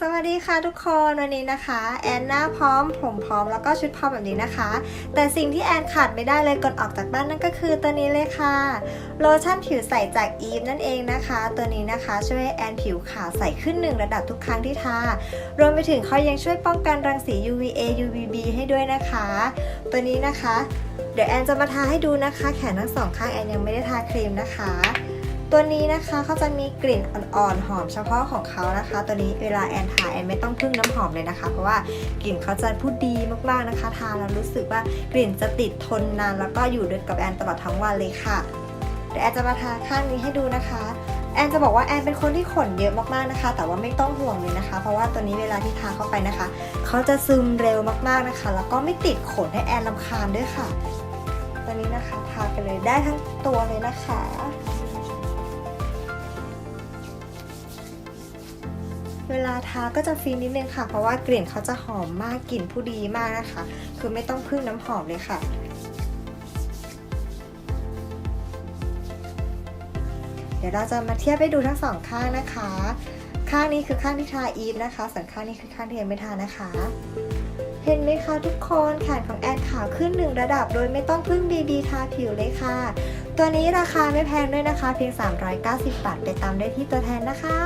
สวัสดีค่ะทุกคนวันนี้นะคะ แอนหน้าพร้อม ผมพร้อมแล้วก็ชุดพร้อมแบบนี้นะคะ แต่สิ่งที่แอนขาดไม่ได้เลยก่อนออกจากบ้านนั่นก็คือตัวนี้เลยค่ะโลชั่นผิวใสจากอีฟนั่นเองนะคะ ตัวนี้นะคะช่วยแอนผิวขาวใสขึ้นหนึ่งระดับทุกครั้งที่ทารวมไปถึงเขายังช่วยป้องกันรังสี UVA UVB ให้ด้วยนะคะ ตัวนี้นะคะ เดี๋ยวแอนจะมาทาให้ดูนะคะ แขนทั้งสองข้างแอนยังไม่ได้ทาครีมนะคะ ตัวนี้นะคะเขาจะมีกลิ่นอ่อนๆหอมเฉพาะของเขานะคะ ตัวนี้เวลาแอนทาแอนไม่ต้องพึ่งน้ำหอมเลยนะคะ เพราะว่ากลิ่นเขาจะพูดดีมากๆนะคะ ทาแล้วรู้สึกว่ากลิ่นจะติดทนนานแล้วก็อยู่ด้วยกับแอนตลอดทั้งวันเลยค่ะเดี๋ยวแอนจะมาทาข้างนี้ให้ดูนะคะแอนจะบอกว่าแอนเป็นคนที่ขนเยอะมากๆนะคะ แต่ว่าไม่ต้องห่วงเลยนะคะ เพราะว่าตัวนี้เวลาที่ทาเข้าไปนะคะเขาจะซึมเร็วมากๆนะคะ แล้วก็ไม่ติดขนให้แอนลำคาญด้วยค่ะ ตัวนี้นะคะทาไปเลยได้ทั้งตัวเลยนะคะ เวลาทาก็จะฟินนิดนึงค่ะ เพราะว่ากลิ่นเขาจะหอมมากกลิ่นผู้ดีมากนะคะ คือไม่ต้องพึ่งน้ำหอมเลยค่ะเดี๋ยวเราจะมาเทียบให้ดูทั้งสองข้างนะคะ ข้างนี้คือข้างที่ทาอีฟนะคะ ส่วนข้างนี้คือข้างที่ยังไม่ทานะคะ เห็นไหมคะทุกคนแขนของแอนขาวขึ้นหนึ่งระดับ โดยไม่ต้องพึ่งบีบีทาผิวเลยค่ะ ตัวนี้ราคาไม่แพงด้วยนะคะ เพียง 390 บาท ไปตามได้ที่ตัวแทนนะคะ